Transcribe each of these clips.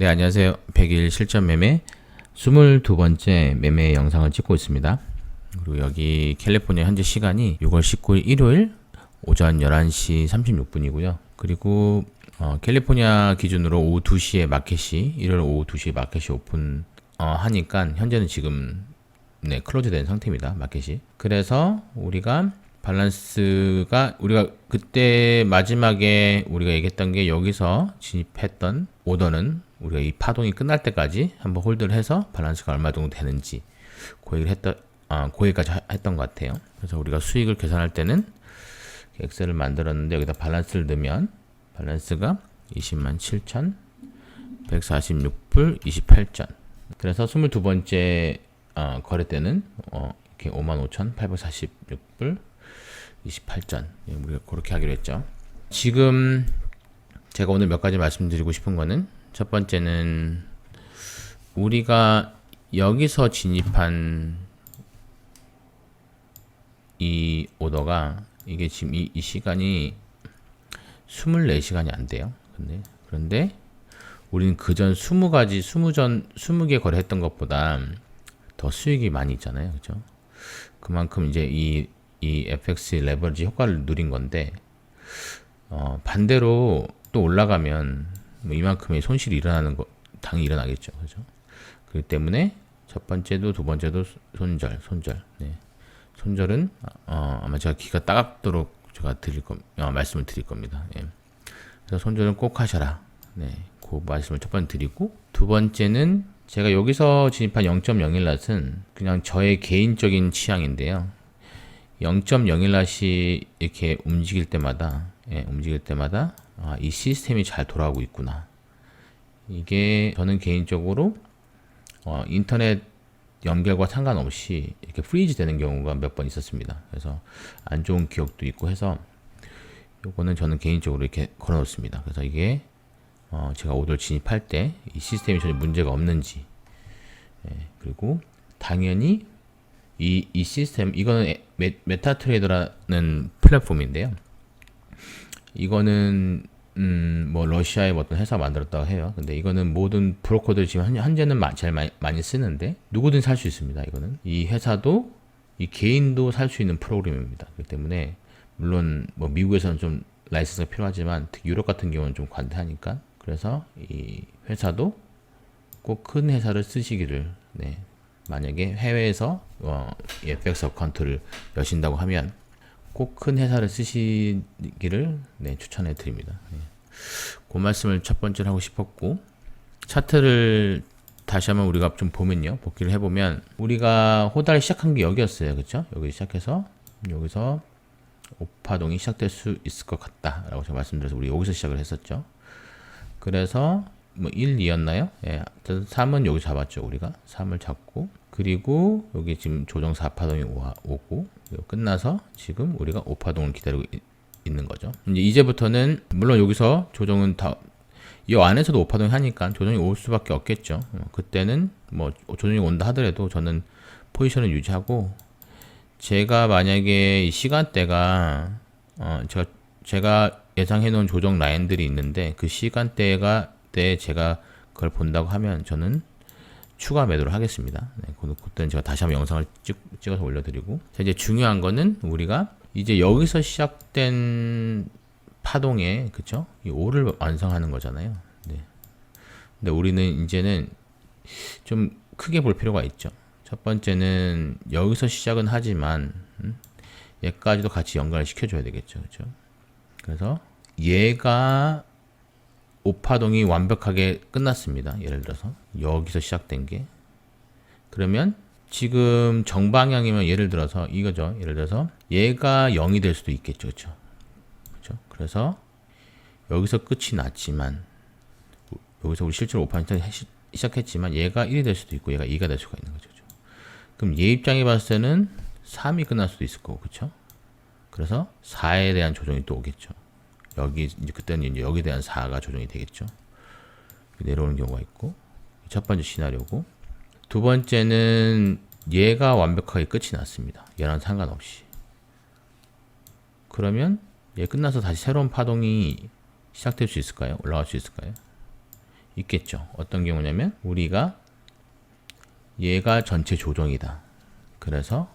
네, 안녕하세요. 100일 실전 매매 22번째 매매 영상을 찍고 있습니다. 그리고 여기 캘리포니아 현재 시간이 6월 19일 일요일 오전 11시 36분이고요. 그리고 어, 캘리포니아 기준으로 오후 2시에 마켓이 일요일 오후 2시에 마켓이 오픈 어, 하니까 현재는 지금 네, 클로즈 된 상태입니다. 마켓이. 그래서 우리가 밸런스가 우리가 그때 마지막에 우리가 얘기했던 게 여기서 진입했던 오더는 우리가 이 파동이 끝날 때까지 한번 홀드를 해서 밸런스가 얼마 정도 되는지 그 얘기를 했던 아, 그 하- 했던 것 같아요. 그래서 우리가 수익을 계산할 때는 엑셀을 만들었는데 여기다 밸런스를 넣으면 밸런스가 20만 7천 146불 28전. 그래서 22번째 어, 거래 때는 어, 이렇게 55,846불 28전. 예, 우리가 그렇게 하기로 했죠. 지금 제가 오늘 몇 가지 말씀드리고 싶은 거는 첫 번째는 우리가 여기서 진입한 이 오더가 이게 지금 이, 이 시간이 24시간이 안 돼요. 근데 그런데 우리는 그전 20가지 20전 20개 거래했던 것보다 더 수익이 많이 있잖아요. 그죠? 그만큼 이제 이, 이 FX 레버리지 효과를 누린 건데, 어, 반대로 또 올라가면 뭐 이만큼의 손실이 일어나는 거, 당연히 일어나겠죠. 그죠? 그렇기 때문에 첫 번째도 두 번째도 손절, 손절. 네. 손절은, 어, 아마 제가 기가 따갑도록 제가 드릴 겁, 어, 말씀을 드릴 겁니다. 예. 그래서 손절은 꼭 하셔라. 네. 그 말씀을 첫 번째 드리고, 두 번째는 제가 여기서 진입한 0.01낫은 그냥 저의 개인적인 취향인데요. 0.01낫이 이렇게 움직일 때마다, 예, 움직일 때마다, 아, 이 시스템이 잘 돌아가고 있구나. 이게 저는 개인적으로, 어, 인터넷 연결과 상관없이 이렇게 프리즈 되는 경우가 몇 번 있었습니다. 그래서 안 좋은 기억도 있고 해서 요거는 저는 개인적으로 이렇게 걸어 놓습니다. 그래서 이게 어, 제가 오더를 진입할 때 이 시스템이 전혀 문제가 없는지 예, 그리고 당연히 이, 이 시스템 이거는 에- 메, 메타 트레이더라는 플랫폼인데요. 이거는 음, 뭐 러시아의 어떤 회사 가 만들었다고 해요. 근데 이거는 모든 브로커들 지금 현- 현재는 마- 제일 많이, 많이 쓰는데 누구든 살 수 있습니다. 이거는 이 회사도 이 개인도 살 수 있는 프로그램입니다. 그렇기 때문에 물론 뭐 미국에서는 좀 라이센스가 필요하지만 특히 유럽 같은 경우는 좀 관대하니까 그래서 이 회사도 꼭 큰 회사를 쓰시기를 네. 만약에 해외에서 어, 이 FX 어카운트를 여신다고 하면 꼭 큰 회사를 쓰시기를 네, 추천해 드립니다. 네. 그 말씀을 첫 번째로 하고 싶었고 차트를 다시 한번 우리가 좀 보면요. 복귀를 해보면 우리가 호달을 시작한 게 여기였어요. 그렇죠? 여기 시작해서 여기서 오파동이 시작될 수 있을 것 같다 라고 제가 말씀드려서 우리 여기서 시작을 했었죠. 그래서 뭐 1, 2였나요? 예. 3은 여기 잡았죠, 우리가. 3을 잡고 그리고 여기 지금 조정 4파동이 오고 끝나서 지금 우리가 5파동을 기다리고 있- 있는 거죠. 이제 이제부터는 물론 여기서 조정은 다 이 안에서도 5파동이 하니까 조정이 올 수밖에 없겠죠. 어, 그때는 뭐 조정이 온다 하더라도 저는 포지션을 유지하고 제가 만약에 이 시간대가 어 제가 제가 예상해 놓은 조정 라인들이 있는데 그 시간대가 때 제가 그걸 본다고 하면 저는 추가 매도를 하겠습니다. 네, 그- 그때는 제가 다시 한번 영상을 찍, 찍어서 올려드리고 자, 이제 중요한 거는 우리가 이제 여기서 시작된 파동에 그쵸? 이 5를 완성하는 거잖아요. 네. 근데 우리는 이제는 좀 크게 볼 필요가 있죠. 첫 번째는 여기서 시작은 하지만 음? 얘까지도 같이 연관을 시켜줘야 되겠죠. 그죠? 그래서 얘가 오파동이 완벽하게 끝났습니다. 예를 들어서 여기서 시작된 게 그러면 지금 정방향이면 예를 들어서 이거죠. 예를 들어서 얘가 0이 될 수도 있겠죠. 그렇죠? 그렇죠? 그래서 여기서 끝이 났지만 여기서 우리 실제로 오판 시작했지만 얘가 1이 될 수도 있고 얘가 2가 될 수가 있는 거죠. 그럼 얘 입장에 봤을 때는 3이 끝날 수도 있을 거고 그렇죠? 그래서 4에 대한 조정이 또 오겠죠. 여기 이제 그때는 이제 여기에 대한 4가 조정이 되겠죠. 내려오는 경우가 있고 첫 번째 시나리오고 두 번째는 얘가 완벽하게 끝이 났습니다. 얘랑 상관없이. 그러면 얘 끝나서 다시 새로운 파동이 시작될 수 있을까요? 올라갈 수 있을까요? 있겠죠. 어떤 경우냐면 우리가 얘가 전체 조정이다. 그래서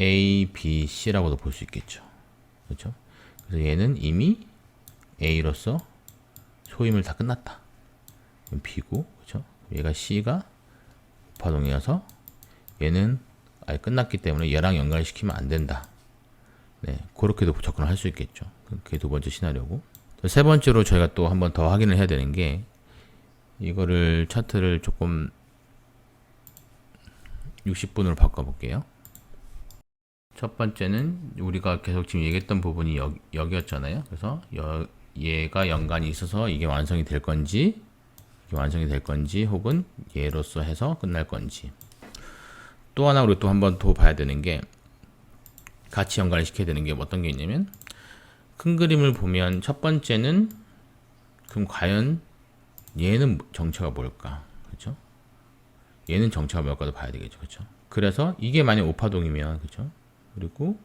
A, B, C라고도 볼 수 있겠죠. 그렇죠? 그래서 얘는 이미 A로서 소임을 다 끝났다. B고, 그렇죠? 얘가 C가 파동이어서 얘는 아예 끝났기 때문에 얘랑 연관시키면 안 된다. 네, 그렇게도 접근을 할 수 있겠죠. 그게 두 번째 시나리오고. 세 번째로 저희가 또 한 번 더 확인을 해야 되는 게 이거를 차트를 조금 60분으로 바꿔볼게요. 첫 번째는 우리가 계속 지금 얘기했던 부분이 여, 여기였잖아요. 그래서 여, 얘가 연관이 있어서 이게 완성이 될 건지 이게 완성이 될 건지 혹은 얘로서 해서 끝날 건지 또 하나 우리 또 한 번 더 봐야 되는 게 같이 연관을 시켜야 되는 게 어떤 게 있냐면 큰 그림을 보면 첫 번째는 그럼 과연 얘는 정체가 뭘까? 그렇죠? 얘는 정체가 뭘까도 봐야 되겠죠. 그렇죠? 그래서 이게 만약 오파동이면 그렇죠? 그리고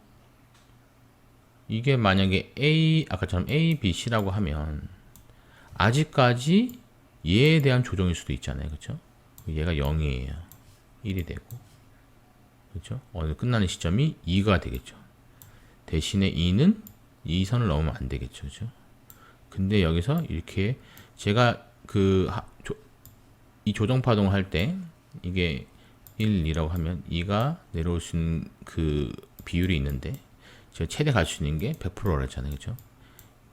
이게 만약에 A 아까처럼 A, B, C라고 하면 아직까지 얘에 대한 조정일 수도 있잖아요. 그렇죠? 얘가 0이에요. 1이 되고 그렇죠? 어느 끝나는 시점이 2가 되겠죠. 대신에 2는 이 선을 넘으면 안 되겠죠. 그렇죠? 근데 여기서 이렇게 제가 그 이 조정 파동 할때 이게 1, 2라고 하면 2가 내려올 수 있는 그 비율이 있는데 제가 최대 갈 수 있는 게 100%라 했잖아요. 그렇죠?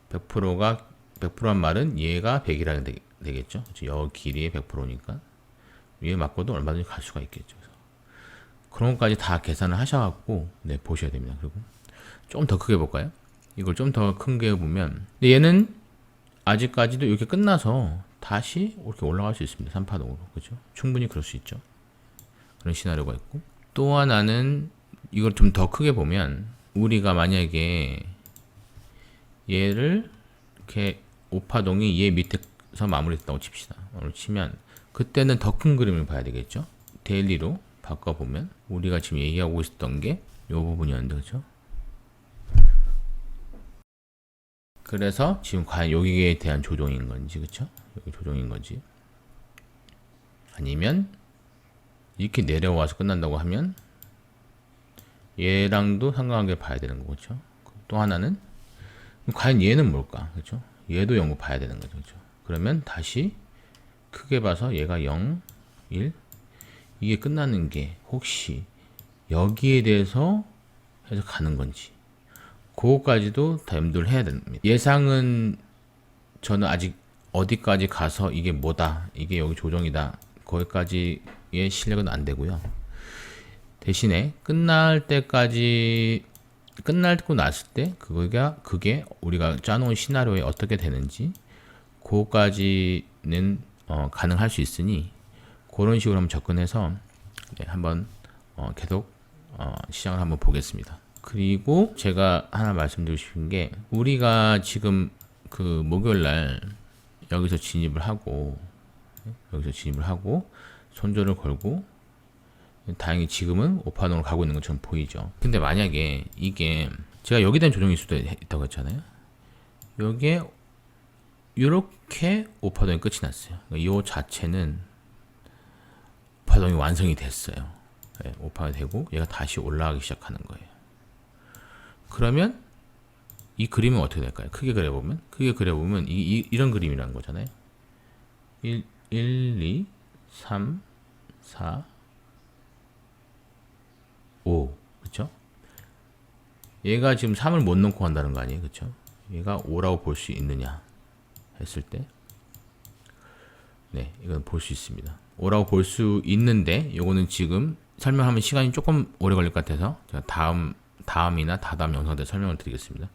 100%가 100%한 말은 얘가 100이라 되, 되겠죠. 그렇죠? 여 길이의 100%니까 위에 맞고도 얼마든지 갈 수가 있겠죠. 그런 것까지 다 계산을 하셔갖고 네 보셔야 됩니다. 그리고 좀 더 크게 볼까요? 이걸 좀 더 큰 게 보면 얘는 아직까지도 이렇게 끝나서 다시 이렇게 올라갈 수 있습니다. 3파동으로. 그죠? 충분히 그럴 수 있죠. 그런 시나리오가 있고. 또 하나는 이걸 좀 더 크게 보면 우리가 만약에 얘를 이렇게 5파동이 얘 밑에서 마무리했다고 칩시다. 마무리 치면 그때는 더 큰 그림을 봐야 되겠죠? 데일리로 바꿔보면 우리가 지금 얘기하고 있었던 게 이 부분이었는데 그죠? 그래서 지금 과연 여기에 대한 조정인 건지 그쵸? 여기 조정인 건지 아니면 이렇게 내려와서 끝난다고 하면 얘랑도 상관관계 봐야 되는 거죠. 또 하나는 과연 얘는 뭘까? 그렇죠? 얘도 0을 봐야 되는 거죠. 그렇죠? 그러면 다시 크게 봐서 얘가 0, 1 이게 끝나는 게 혹시 여기에 대해서 해서 가는 건지 그거까지도 다 염두를 해야 됩니다. 예상은 저는 아직 어디까지 가서 이게 뭐다, 이게 여기 조정이다, 거기까지의 실력은 안 되고요. 대신에 끝날 때까지 끝날고 났을 때 그거가 그게 우리가 짜놓은 시나리오에 어떻게 되는지 그거까지는 어, 가능할 수 있으니 그런 식으로 한번 접근해서 네, 한번 어, 계속 어, 시장을 한번 보겠습니다. 그리고 제가 하나 말씀드리고 싶은 게 우리가 지금 그 목요일 날 여기서 진입을 하고 여기서 진입을 하고 손절을 걸고 다행히 지금은 오판으로 가고 있는 것처럼 보이죠. 근데 만약에 이게 제가 여기에 대한 조정일 수도 있다고 했잖아요. 여기에 이렇게 오파동이 끝이 났어요. 이 자체는 오파동이 완성이 됐어요. 네, 오파가 되고 얘가 다시 올라가기 시작하는 거예요. 그러면 이 그림은 어떻게 될까요? 크게 그려보면 크게 그려보면 이, 이, 런 그림이라는 거잖아요. 1, 1, 2, 3, 4, 5 그쵸? 얘가 지금 3을 못 넣고 한다는 거 아니에요? 그쵸? 얘가 5라고 볼 수 있느냐 했을 때 네, 이건 볼 수 있습니다. 5라고 볼 수 있는데 요거는 지금 설명하면 시간이 조금 오래 걸릴 것 같아서 제가 다음 다음이나 다다음 영상 때 설명을 드리겠습니다.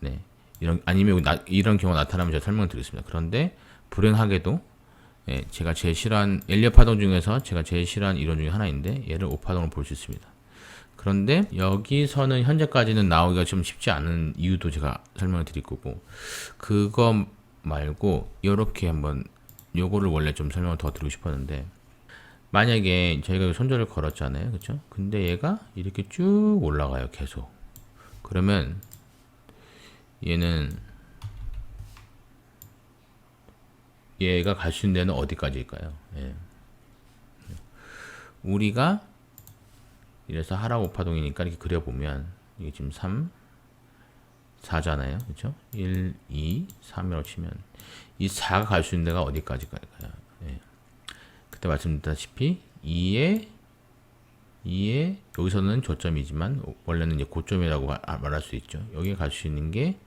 네. 이런 아니면 나, 이런 경우가 나타나면 제가 설명을 드리겠습니다. 그런데 불행하게도 예, 제가 제일 싫어하는 엘리어 파동 중에서 제가 제일 싫어하는 이론 중에 하나인데 얘를 오파동으로 볼 수 있습니다. 그런데 여기서는 현재까지는 나오기가 좀 쉽지 않은 이유도 제가 설명을 드릴 거고 그거 말고 이렇게 한번 요거를 원래 좀 설명을 더 드리고 싶었는데 만약에 저희가 손절을 걸었잖아요. 그쵸? 근데 얘가 이렇게 쭉 올라가요. 계속. 그러면 얘는 얘가 갈 수 있는 데는 어디까지일까요? 예. 우리가 이래서 하락 오파동이니까 이렇게 그려보면 이게 지금 3, 4잖아요. 그렇죠? 1, 2, 3이라고 치면 이 4가 갈 수 있는 데가 어디까지 갈까요? 예. 그때 말씀드렸다시피 2에 2에 여기서는 저점이지만 원래는 이제 고점이라고 말- 말할 수 있죠. 여기에 갈 수 있는 게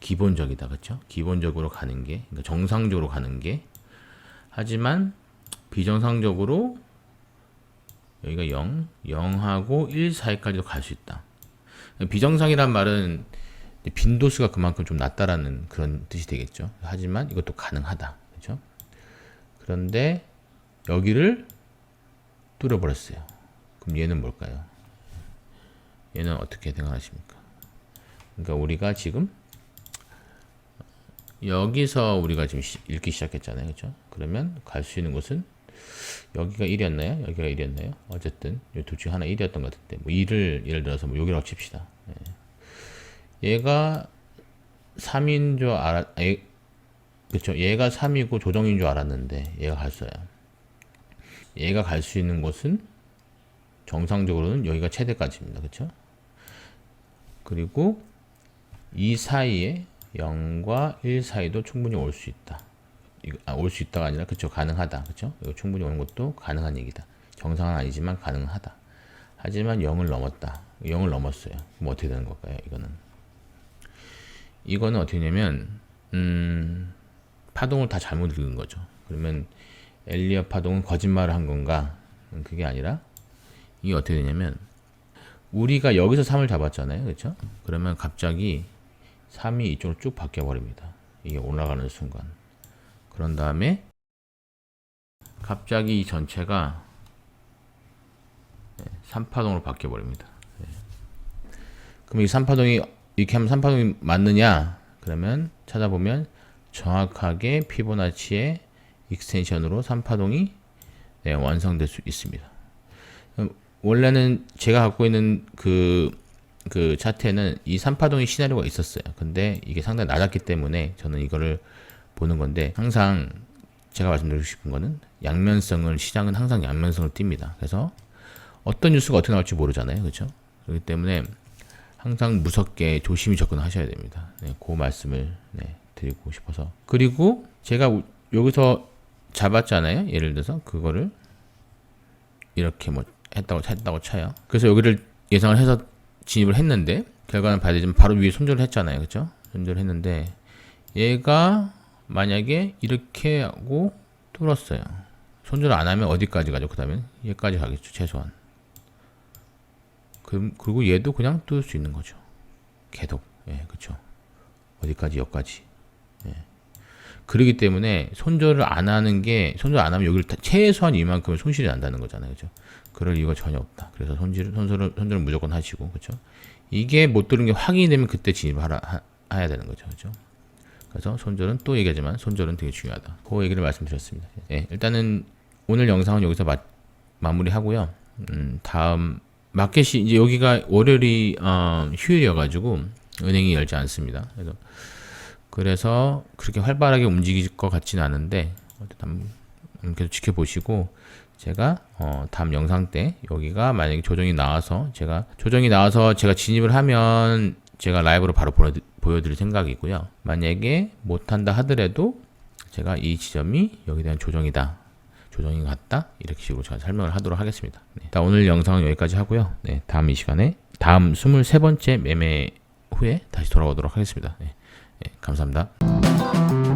기본적이다. 그렇죠? 기본적으로 가는 게 그러니까 정상적으로 가는 게 하지만 비정상적으로 여기가 0, 0하고 1 사이까지도 갈 수 있다. 비정상이란 말은 빈도수가 그만큼 좀 낮다라는 그런 뜻이 되겠죠. 하지만 이것도 가능하다. 그렇죠? 그런데 여기를 뚫어버렸어요. 그럼 얘는 뭘까요? 얘는 어떻게 생각하십니까? 그러니까 우리가 지금 여기서 우리가 지금 시- 읽기 시작했잖아요. 그렇죠? 그러면 갈 수 있는 곳은 여기가 1이었나요? 여기가 1이었나요? 어쨌든 둘중 하나 1이었던 것 같은데 뭐 2를 예를 들어서 뭐 여기라고 칩시다. 예. 얘가 3인 줄 알았 에, 그렇죠. 얘가 3이고 조정인 줄 알았는데 얘가 갔어요. 얘가 갈 수 있는 곳은 정상적으로는 여기가 최대까지입니다. 그렇죠? 그리고 이 사이에 0과 1 사이도 충분히 올 수 있다. 아, 올수 있다가 아니라 그쵸 가능하다. 그쵸? 이거 충분히 오는 것도 가능한 얘기다. 정상은 아니지만 가능하다. 하지만 0을 넘었다. 0을 넘었어요. 그럼 어떻게 되는 걸까요? 이거는 이거는 어떻게 되냐면 음, 파동을 다 잘못 읽은 거죠. 그러면 엘리어 파동은 거짓말을 한 건가? 음, 그게 아니라 이게 어떻게 되냐면 우리가 여기서 3을 잡았잖아요. 그렇죠? 그러면 갑자기 3이 이쪽으로 쭉 바뀌어 버립니다. 이게 올라가는 순간. 그런 다음에 갑자기 이 전체가 3파동으로 바뀌어 버립니다. 네. 그럼 이 3파동이 이렇게 하면 3파동이 맞느냐? 그러면 찾아보면 정확하게 피보나치의 익스텐션으로 3파동이 네, 완성될 수 있습니다. 원래는 제가 갖고 있는 그, 그 차트에는 이 3파동의 시나리오가 있었어요. 근데 이게 상당히 낮았기 때문에 저는 이거를 보는 건데 항상 제가 말씀드리고 싶은 거는 양면성을 시장은 항상 양면성을 띱니다. 그래서 어떤 뉴스가 어떻게 나올지 모르잖아요. 그렇죠? 그렇기 때문에 항상 무섭게 조심히 접근하셔야 됩니다. 네, 그 말씀을 네, 드리고 싶어서 그리고 제가 우- 여기서 잡았잖아요. 예를 들어서 그거를 이렇게 뭐 했다고 했다고 쳐요. 그래서 여기를 예상을 해서 진입을 했는데 결과는 봐야 되지만 바로 위에 손절을 했잖아요. 그렇죠? 손절을 했는데 얘가 만약에 이렇게 하고 뚫었어요. 손절 안 하면 어디까지 가죠? 그 다음에 얘까지 가겠죠. 최소한. 그, 그리고 얘도 그냥 뚫을 수 있는 거죠. 계속. 예, 그쵸. 어디까지, 여기까지. 예. 그러기 때문에 손절을 안 하는 게, 손절 안 하면 여기를 다- 최소한 이만큼의 손실이 난다는 거잖아요. 그죠? 그럴 이유가 전혀 없다. 그래서 손질, 손절을, 손절을 무조건 하시고, 그쵸? 이게 못 뚫은 게 확인이 되면 그때 진입을 하라, 하, 해야 되는 거죠. 그죠? 그래서 손절은 또 얘기하지만 손절은 되게 중요하다. 그 얘기를 말씀드렸습니다. 예, 일단은 오늘 영상은 여기서 마, 마무리하고요. 음, 다음 마켓이 이제 여기가 월요일이 어, 휴일이어가지고 은행이 열지 않습니다. 그래서 그래서 그렇게 활발하게 움직일 것 같지는 않은데 어쨌든 음, 계속 지켜보시고 제가 어, 다음 영상 때 여기가 만약에 조정이 나와서 제가 조정이 나와서 제가 진입을 하면 제가 라이브로 바로 보여, 보여드릴 생각이고요. 만약에 못한다 하더라도 제가 이 지점이 여기에 대한 조정이다. 조정이 같다. 이렇게 식으로 제가 설명을 하도록 하겠습니다. 네. 자, 오늘 영상은 여기까지 하고요. 네, 다음 이 시간에 다음 23번째 매매 후에 다시 돌아오도록 하겠습니다. 네, 네, 감사합니다.